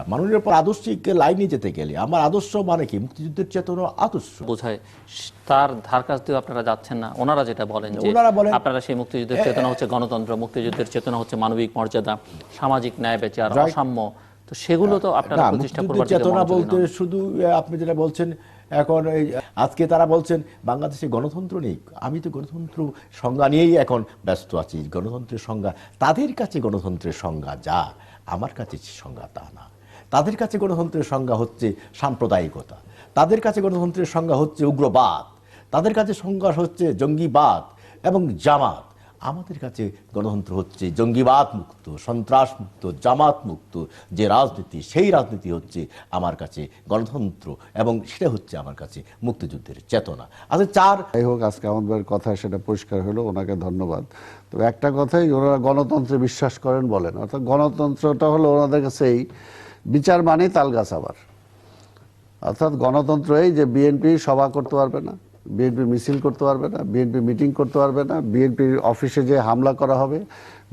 খারাপ মাননীয় আদর্শিক লাইনে যেতে গেলে আমার আদর্শ মানে কি? মুক্তিযুদ্ধের চেতনা আদর্শ। বোঝায়। তার ধার কাছ দিয়ে আপনারা যাচ্ছেন না। ওনারা যেটা বলেন যে আপনারা সেই মুক্তিযুদ্ধের চেতনা হচ্ছে গণতন্ত্র মুক্তিযুদ্ধের চেতনা হচ্ছে মানবিক মর্যাদা সামাজিক ন্যায় বিচার অসাম্য। তো সেগুলো তো আপনারা প্রতিষ্ঠা করবার চেতনা বলতে শুধু আপনি যেটা বলছেন এখন এই আজকে তারা বলছেন বাংলাদেশে গণতন্ত্র নেই। আমি তো গণতন্ত্র সংজ্ঞা নিয়েই এখন ব্যস্ত আছি। গণতন্ত্রের সংজ্ঞা তাদের কাছে গণতন্ত্রের সংজ্ঞা যা আমার কাছে সংজ্ঞা তা না। তাদের কাছে গণতন্ত্রের সংজ্ঞা হচ্ছে সাম্প্রদায়িকতা। তাদের কাছে গণতন্ত্রের সংজ্ঞা হচ্ছে উগ্রবাদ। তাদের কাছে সংজ্ঞা হচ্ছে জঙ্গিবাদ এবং জামাত। আমাদের কাছে গণতন্ত্র হচ্ছে জঙ্গিবাদ মুক্ত সন্ত্রাস মুক্ত জামাত মুক্ত যে রাজনীতি, সেই রাজনীতি হচ্ছে আমার কাছে গণতন্ত্র এবং সেটা হচ্ছে আমার কাছে মুক্তিযুদ্ধের চেতনা। আচ্ছা চার যাই হোক, আজকে আমাদের কথা সেটা পরিষ্কার হলো, ওনাকে ধন্যবাদ। তবে একটা কথাই, ওনারা গণতন্ত্রে বিশ্বাস করেন বলেন। অর্থাৎ গণতন্ত্রটা হলো ওনাদের কাছে এই বিচার মানেই তালগাছ আবার। অর্থাৎ গণতন্ত্র এই যে বিএনপি সভা করতে পারবে না, বিএনপি মিছিল করতে পারবে না, বিএনপি মিটিং করতে পারবে না বিএনপির অফিসে যে হামলা করা হবে,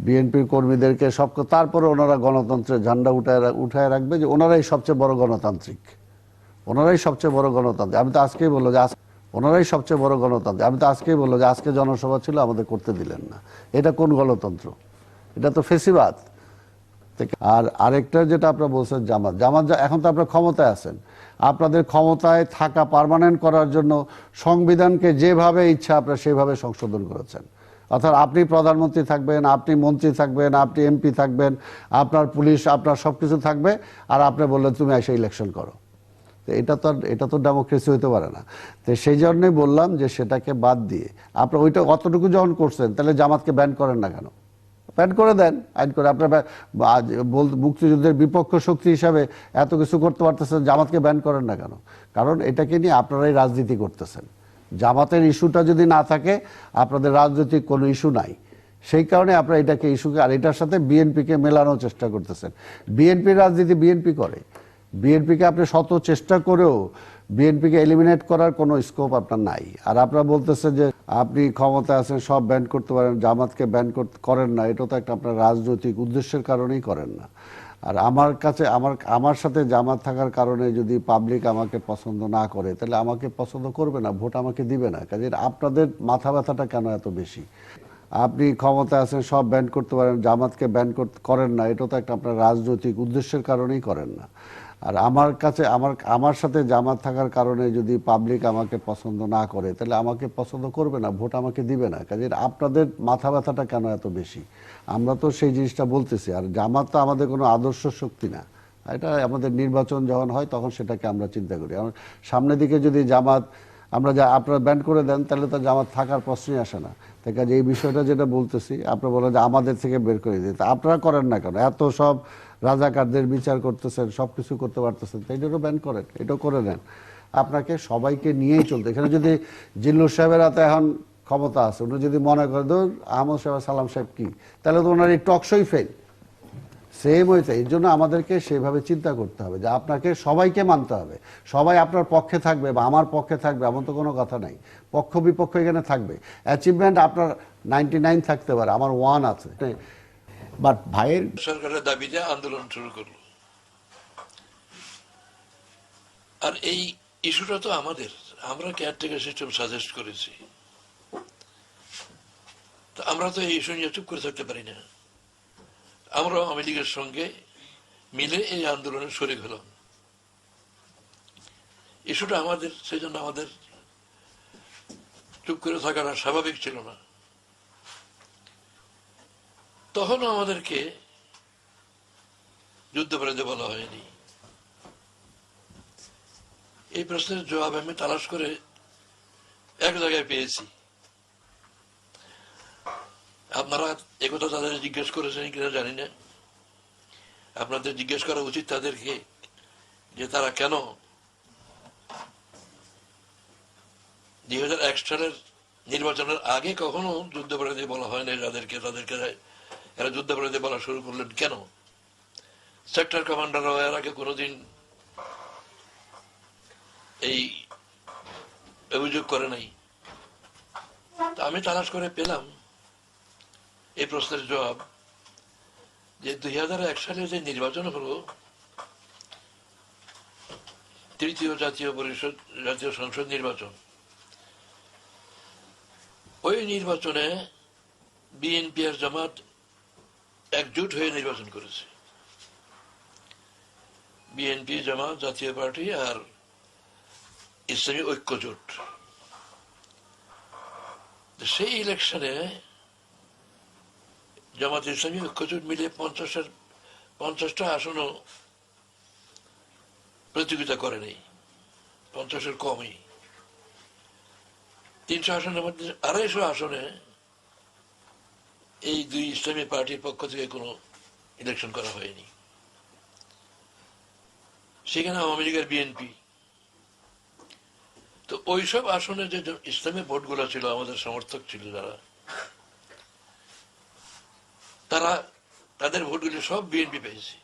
বিএনপির কর্মীদেরকে সব তারপরে ওনারা গণতন্ত্রের ঝান্ডা উঠায় উঠায় রাখবে যে ওনারাই সবচেয়ে বড় গণতান্ত্রিক। ওনারাই সবচেয়ে বড় গণতান্ত্রিক। আমি তো আজকেই বলল যে ওনারাই সবচেয়ে বড় গণতান্ত্রিক। আমি তো আজকেই বলল যে আজকে জনসভা ছিল, আমাদের করতে দিলেন না। এটা কোন গণতন্ত্র? এটা তো ফেসিবাদ। থেকে- আর আরেকটা যেটা আপনারা বলছেন, জামাত। জামাত এখন তো আপনারা ক্ষমতায় আছেন। আপনাদের ক্ষমতায় থাকা পার্মানেন্ট করার জন্য সংবিধানকে যেভাবে ইচ্ছা আপনারা সেভাবে সংশোধন করেছেন। অর্থাৎ আপনি প্রধানমন্ত্রী থাকবেন, আপনি মন্ত্রী থাকবেন, আপনি এমপি থাকবেন, আপনার পুলিশ, আপনার সব কিছু থাকবে, আর আপনি বললেন, তুমি এসে ইলেকশন করো। তো এটা তো এটা তো ডেমোক্রেসি হইতে পারে না। তো সেই জন্যই বললাম যে সেটাকে বাদ দিয়ে, আপনার ওইটা অতটুকু যখন করছেন, তাহলে জামাতকে ব্যান করেন না কেন? ব্যান করে দেন, আইন করে আপনার মুক্তিযুদ্ধের বিপক্ষ শক্তি হিসাবে এত কিছু করতে পারতেছেন, জামাতকে ব্যান করেন না কেন? কারণ এটাকে নিয়ে আপনারাই রাজনীতি করতেছেন। জামাতের ইস্যুটা যদি না থাকে, আপনাদের রাজনৈতিক কোনো ইস্যু নাই। সেই কারণে আপনারা এটাকে ইস্যুকে, আর এটার সাথে বিএনপিকে মেলানোর চেষ্টা করতেছেন। বিএনপির রাজনীতি বিএনপি করে। বিএনপিকে আপনি শত চেষ্টা করেও বিএনপিকে এলিমিনেট করার কোনো স্কোপ আপনার নাই। আর আপনারা বলতেছেন যে আপনি ক্ষমতা আছেন, সব ব্যান করতে পারেন, জামাতকে ব্যান করেন না, এটা তো একটা আপনার রাজনৈতিক উদ্দেশ্যের কারণেই করেন না। আর আমার কাছে, আমার আমার সাথে জামাত থাকার কারণে যদি পাবলিক আমাকে পছন্দ না করে, তাহলে আমাকে পছন্দ করবে না, ভোট আমাকে দিবে না। কাজে আপনাদের মাথা ব্যথাটা কেন এত বেশি? আপনি ক্ষমতা আছেন, সব ব্যান করতে পারেন, জামাতকে ব্যান করেন না, এটা তো একটা আপনার রাজনৈতিক উদ্দেশ্যের কারণেই করেন না। আর আমার কাছে, আমার আমার সাথে জামাত থাকার কারণে যদি পাবলিক আমাকে পছন্দ না করে, তাহলে আমাকে পছন্দ করবে না, ভোট আমাকে দিবে না। কাজে আপনাদের মাথা ব্যথাটা কেন এত বেশি? আমরা তো সেই জিনিসটা বলতেছি, আর জামাত তো আমাদের কোনো আদর্শ শক্তি না। এটা আমাদের নির্বাচন যখন হয়, তখন সেটাকে আমরা চিন্তা করি। সামনের দিকে যদি জামাত আমরা যা আপনারা ব্যান্ড করে দেন, তাহলে তো জামাত থাকার প্রশ্নই আসে না। তাই কাজে এই বিষয়টা যেটা বলতেছি, আপনারা বলেন যে আমাদের থেকে বের করে দিতে। আপনারা করেন না কেন? এত সব রাজাকারদের বিচার করতেছেন সব কিছু করতে পারতেছেন, তাই জন্য ব্যান করেন, এটাও করে নেন। আপনাকে সবাইকে নিয়েই চলতে। এখানে যদি জিল্লুর সাহেবের হাতে এখন ক্ষমতা আছে, উনি যদি মনে করে ধর আহমদ সাহেব সালাম সাহেব কি? তাহলে তো ওনার এই টকশই ফেল সেম হয়েছে, এর জন্য আমাদেরকে সেভাবে চিন্তা করতে হবে যে আপনাকে সবাইকে মানতে হবে। সবাই আপনার পক্ষে থাকবে বা আমার পক্ষে থাকবে, এমন তো কোনো কথা নাই। পক্ষ বিপক্ষ এখানে থাকবে। অ্যাচিভমেন্ট আপনার নাইনটি নাইন থাকতে পারে, আমার ওয়ান আছে। বাট ভাইয়ের সরকারের দাবিতে আন্দোলন শুরু করল। আর এই ইস্যুটা তো আমাদের, আমরা কেয়ারটেকার সিস্টেম সাজেস্ট করেছি। আমরা তো এই ইস্যু নিয়ে চুপ করে থাকতে পারি না। আমরা আওয়ামী লীগের সঙ্গে মিলে এই আন্দোলনে শরিক হলাম। ইস্যুটা আমাদের সেই জন্য আমাদের চুপ করে থাকাটা স্বাভাবিক ছিল না। তখনও আমাদেরকে যুদ্ধপরাধে বলা হয়নি। এই প্রশ্নের জবাব আমি তালাশ করে এক জায়গায় পেয়েছি। আপনারা একথা তাদের জিজ্ঞেস করেছেন কিনা জানি না। আপনাদের জিজ্ঞেস করা উচিত তাদেরকে যে তারা কেন দুই হাজার এক সালের নির্বাচনের আগে কখনো যুদ্ধপরাধী বলা হয় যাদেরকে, তাদেরকে এরা যুদ্ধপরাধী বলা শুরু করলেন কেন? সেক্টর কমান্ডাররা এর আগে কোনোদিন এই অভিযোগ করে নাই। আমি তালাশ করে পেলাম। এই প্রশ্নের জবাব যে দুই হাজার এক সালে যে নির্বাচন হলো, তৃতীয় জাতীয় পরিষদ, জাতীয় সংসদ নির্বাচন, ওই নির্বাচনে বিএনপি আর জামাত একজোট হয়ে নির্বাচন করেছে। বিএনপি, জামাত, জাতীয় পার্টি আর ইসলামী ঐক্য জোট তো সেই ইলেকশনে জামাত ইসলামী ঐক্য জোট মিলে পঞ্চাশের, পঞ্চাশটা আসনও প্রতিযোগিতা করেনি পঞ্চাশের কমই। তিনশো আসনের মধ্যে আড়াইশো আসনে এই দুই ইসলামী পার্টির পক্ষ থেকে কোনো ইলেকশন করা হয়নি। সেখানে আওয়ামী লীগের বিএনপি। তো ওইসব আসনে যে ইসলামী ভোটগুলো ছিল, আমাদের সমর্থক ছিল যারা তারা তাদের ভোটগুলি সব বিএনপি পেয়েছে।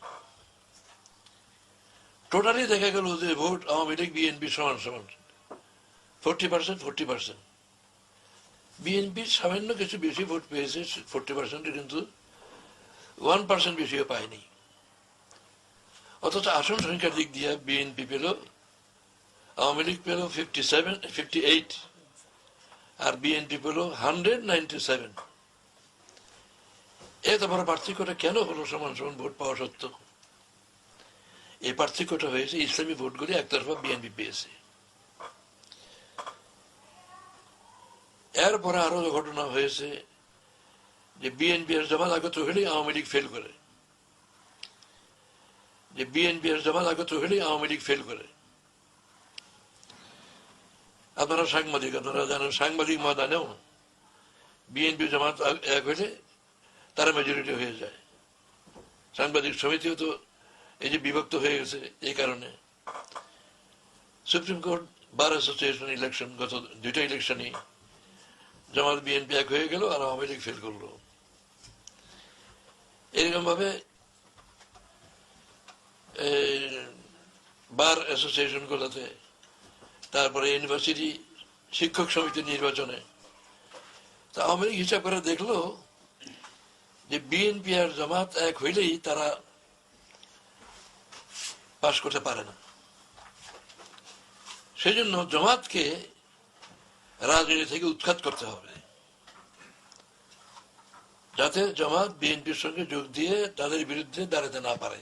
টোটালি দেখা গেল যে ভোট আওয়ামী লীগ বিএনপি সমান সমান। Forty percent forty percent BNP সামান্য কিছু বেশি ভোট পেয়েছে ফোরটি পার্সেন্ট কিন্তু ওয়ান পার্সেন্ট বেশিও পায়নি। অথচ আসন সংখ্যার দিক দিয়ে বিএনপি পেল, আওয়ামী লীগ পেল ফিফটি সেভেন ফিফটি এইট আর বিএনপি পেল হান্ড্রেড নাইনটি সেভেন এত বড় পার্থক্যটা কেন হলো সমান সমান ভোট পাওয়া সত্ত্বেও এই পার্থক্যটা হয়েছে, ইসলামী ভোটগুলি একতরফা বিএনপি পেয়েছে। এরপরে আরও ঘটনা হয়েছে, যে বিএনপি এর জামাত আগত হলেই আওয়ামী লীগ ফেল করে। যে বিএনপি এর জামাত আগত হলেই আওয়ামী লীগ ফেল করে। আপনারা সাংবাদিক, আপনারা জানেন সাংবাদিক ময়দানেও বিএনপি আগ- এক হলে তারা মেজরিটি হয়ে যায়। সাংবাদিক সমিতিও তো এই যে বিভক্ত হয়ে গেছে এই কারণে। Supreme court bar association election গত দুইটা ইলেকশনই জামাত বিএনপি এক হয়ে গেল আর আওয়ামী লীগ ফেল করল। এরকম ভাবে এই, বার অ্যাসোসিয়েশন গুলোতে তারপরে ইউনিভার্সিটি শিক্ষক সমিতি নির্বাচনে তা আওয়ামী লীগ হিসাব করে দেখল যে বিএনপি আর জামাত এক হইলেই তারা পাশ করতে পারে না। সেই জন্য জমাতকে রাজনীতি থেকে উৎখাত করতে হবে। যাতে জমাত বিএনপির সঙ্গে যোগ দিয়ে তাদের বিরুদ্ধে দাঁড়াতে না পারে।